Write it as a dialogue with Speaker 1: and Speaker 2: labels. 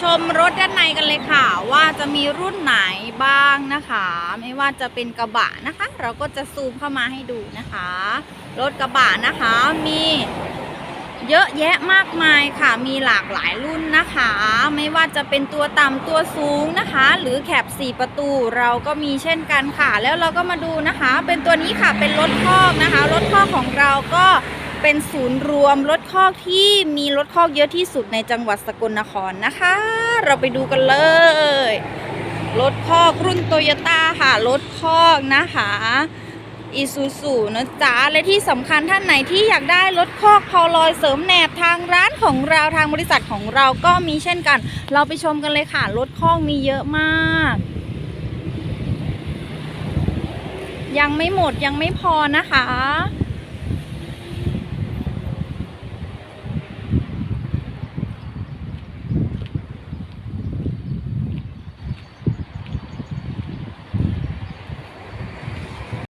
Speaker 1: ชมรถด้านในกันเลยค่ะ ว่าจะมีรุ่นไหนบ้างนะคะ ไม่ว่าจะเป็นกระบะนะคะ เราก็จะซูมเข้ามาให้ดูนะคะ รถกระบะนะคะมีเยอะแยะมากมายค่ะ มีหลากหลายรุ่นนะคะ ไม่ว่าจะเป็นตัวต่ำตัวสูงนะคะ หรือแคบ4 ประตูเราก็มีเช่นกันค่ะ แล้วเราก็มาดูนะคะ เป็นตัวนี้ค่ะเป็นรถคอกนะคะ รถคอกของเราก็ เป็นศูนย์รวมรถคอกที่มีรถคอกเยอะที่สุดในจังหวัดสกลนครนะคะ เราไปดูกันเลย รถคอกรุ่นโตโยต้าค่ะ รถคอกนะคะอีซูซูนะจ๊ะ และที่สำคัญท่านไหนที่อยากได้รถคอกพอลอยเสริมแหนบทางร้านของเราทางบริษัทของเราก็มีเช่นกัน เราไปชมกันเลยค่ะ รถคอกมีเยอะมาก ยังไม่หมดยังไม่พอนะคะ